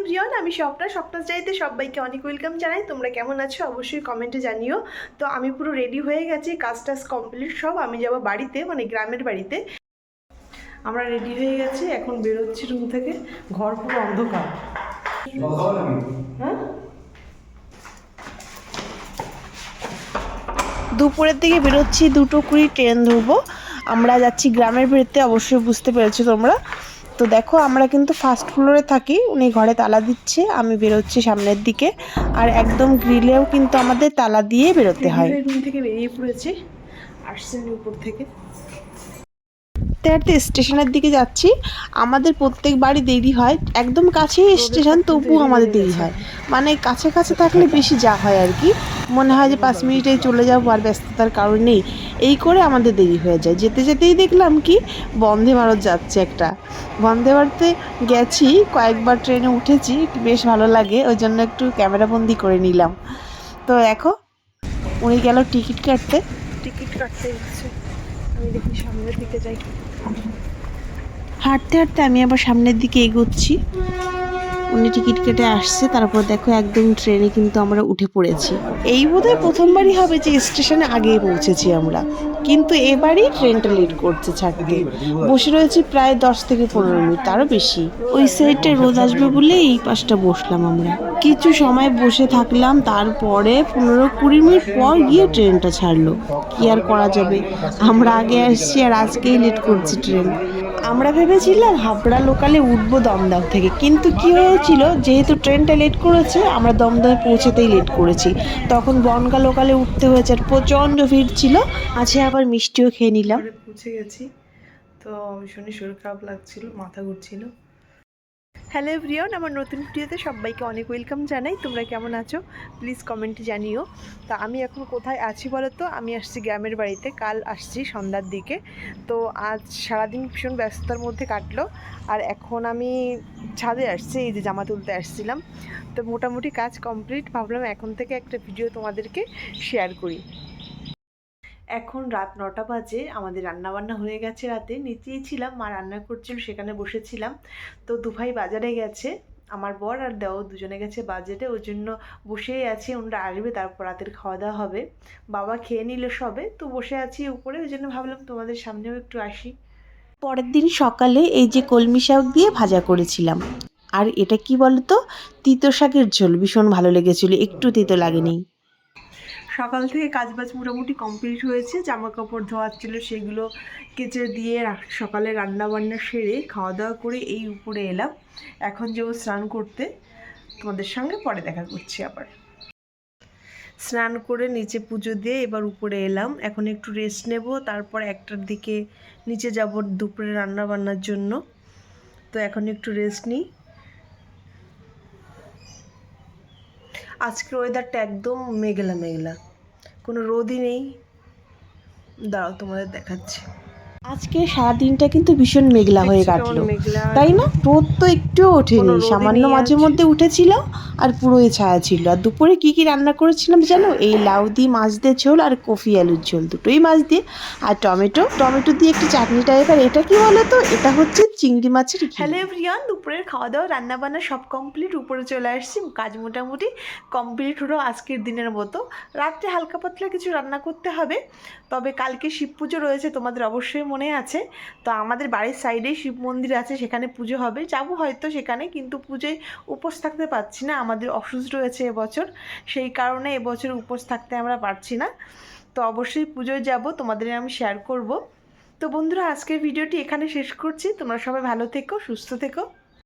Everyone আমি স্বপ্না স্বপ্নাস যাইতে সবাইকে অনেক ওয়েলকাম জানাই। তোমরা কেমন আছো? অবশ্যই কমেন্টে জানিও। তো আমি পুরো রেডি হয়ে গেছি, কাজ টাজ কমপ্লিট সব। আমি যাব বাড়িতে মানে গ্রামের বাড়িতে। আমরা রেডি হয়ে গেছি, এখন বেরোচ্ছি রুম থেকে। ঘর পুরো অন্ধকার। হ্যাঁ? দুপুরের দিকে বেরোচ্ছি, দুটো কুড়ি ট্রেন ধরবো। আমরা যাচ্ছি গ্রামের বাড়িতে, অবশ্যই বুঝতে পেরেছ তোমরা। তো দেখো, আমরা কিন্তু ফার্স্ট ফ্লোরে থাকি। উনি ঘরে তালা দিচ্ছে, আমি বেরোচ্ছি সামনের দিকে। আর একদম গ্রিলেও কিন্তু আমাদের তালা দিয়ে বেরোতে হয়। রুম থেকে বেরিয়ে পড়েছে আসছেন উপর থেকে। হাঁটতে হাঁটতে স্টেশনের দিকে যাচ্ছি। আমাদের প্রত্যেক বাড়ি দেরি হয়। একদম কাছেই স্টেশন তবুও আমাদের দেরি হয়। মানে কাছে কাছে থাকলে বেশি যা হয় আর কি। মনে হয় যে পাঁচ মিনিটেই চলে যাব আর ব্যস্ততার কারণ নেই। এই করে আমাদের দেরি হয়ে যায়। যেতে যেতেই দেখলাম কি বন্দে ভারত যাচ্ছে একটা। বন্দে ভারতে গেছি কয়েকবার ট্রেনে উঠেছি বেশ ভালো লাগে। ওই জন্য একটু ক্যামেরাবন্দি করে নিলাম। তো দেখো উনি গেল টিকিট কাটতে। টিকিট কাটতে আমি দেখি সামনের দিকে যাই। হাঁটতে হাঁটতে আমি আবার সামনের দিকে এগোচ্ছি। উনি টিকিট কেটে আসছে তারপর দেখো একদম ট্রেনে কিন্তু আমরা উঠে পড়েছি। এই বোধহয় প্রথমবারই হবে যে স্টেশনে আগেই পৌঁছেছি আমরা। কিন্তু এবারই ট্রেনটা লেট করছে ছাড়তে। বসে রয়েছি প্রায় দশ থেকে পনেরো মিনিট তারও বেশি। ওই সাইডটা রোদ আসবে বলে এই পাশটা বসলাম আমরা। কিছু সময় বসে থাকলাম তারপরে পনেরো কুড়ি মিনিট পর গিয়ে ট্রেনটা ছাড়লো। কি আর করা যাবে? আমরা আগে আসছি আর আজকেই লেট করছি ট্রেন। আমরা ভেবেছিলাম হাবড়া লোকালে উঠবো দমদম থেকে। কিন্তু কি হয়েছিল, যেহেতু ট্রেনটা লেট করেছে, আমরা দমদমে পৌঁছেতেই লেট করেছি। তখন বনগা লোকালে উঠতে হয়েছে, আর প্রচণ্ড ভিড় ছিল। আছে আবার মিষ্টিও খেয়ে নিলাম। পৌঁছে গেছি। তো ভীষণই শরীর খারাপ লাগছিল, মাথা ঘুরছিল। হ্যালো এভরিওন আমার নতুন ভিডিওতে সবাইকে অনেক ওয়েলকাম জানাই। তোমরা কেমন আছো? প্লিজ কমেন্টে জানিও। তা আমি এখন কোথায় আছি বলো তো আমি আসছি গ্রামের বাড়িতে, কাল আসছি সন্ধ্যার দিকে। তো আজ সারাদিন ভীষণ ব্যস্ততার মধ্যে কাটলো। আর এখন আমি ছাদে আসছি, এই যে জামা তুলতে আসছিলাম। তো মোটামুটি কাজ কমপ্লিট ভাবলাম এখন থেকে একটা ভিডিও তোমাদেরকে শেয়ার করি। এখন রাত নটা বাজে, আমাদের রান্নাবান্না হয়ে গেছে রাতে। নিচেই ছিলাম, মা রান্না করছিল, সেখানে বসেছিলাম। তো দুভাই বাজারে গেছে, আমার বর আর দেও দুজনে গেছে বাজেটে ওই জন্য বসেই আছি, ওনারা আসবে, তারপর রাতের খাওয়া দাওয়া হবে। বাবা খেয়ে নিল সবে, তো বসে আছি উপরে, ওই জন্য ভাবলাম তোমাদের সামনেও একটু আসি। পরের দিন সকালে এই যে কলমি শাক দিয়ে ভাজা করেছিলাম। আর এটা কি বলতো? তিতো শাকের ঝোল, ভীষণ ভালো লেগেছিল, একটু তিতো লাগেনি। সকাল থেকে কাজবাজ মোটামুটি কমপ্লিট হয়েছে জামা কাপড় ধোয়ার ছিল সেগুলো কেচে দিয়ে সকালে রান্না বান্না সেরে খাওয়া দাওয়া করে এই উপরে এলাম। এখন যাব স্নান করতে। তোমাদের সঙ্গে পরে দেখা করছি আবার। স্নান করে নিচে পুজো দিয়ে এবার উপরে এলাম। এখন একটু রেস্ট নেব, তারপর একটার দিকে নিচে যাব দুপুরে রান্না বান্নার জন্য। তো এখন একটু রেস্ট নিই। আজকের ওয়েদারটা একদম মেঘলা মেঘলা। কোনো রোদই নেই। দাঁড়াও তোমাদের দেখাচ্ছি। আজকে সারাদিনটা কিন্তু ভীষণ মেঘলা হয়ে কাটলো। তাই না? রোদ তো একটুও ওঠেনি। সামান্য মাঝে মধ্যে উঠেছিল আর পুরোই ছায়া ছিল। আর দুপুরে কি কি রান্না করেছিলাম জানো? এই লাউ দিয়ে মাছ দিয়ে ঝোল আর কফি আলুর ঝোল দুটোই মাছ দিয়ে। আর টমেটো টমেটো দিয়ে একটু চাটনি টাইপের এটা কি বলো তো এটা হচ্ছে চিংড়ি মাছের হ্যালো এভরিওয়ান দুপুরের খাওয়া দাওয়া রান্না বান্না সব কমপ্লিট উপরে চলে আসছি, কাজ মোটামুটি কমপ্লিট হলো আজকের দিনের মতো। রাত্রে হালকা পাতলা কিছু রান্না করতে হবে, তবে কালকে শিব পুজো রয়েছে, তোমাদের অবশ্যই মনে আছে। তো আমাদের বাড়ির সাইডেই শিব মন্দির আছে, সেখানে পুজো হবে। যাব হয়তো সেখানে, কিন্তু পুজোয় উপোস থাকতে পারছি না, আমাদের অসুস্থ রয়েছে এবছর, সেই কারণে এবছর উপোস থাকতে আমরা পারছি না। তো অবশ্যই পুজোয় যাব, তোমাদের আমি শেয়ার করব। তো বন্ধুরা আজকের ভিডিওটি এখানে শেষ করছি। তোমরা সবাই ভালো থেকো সুস্থ থেকো।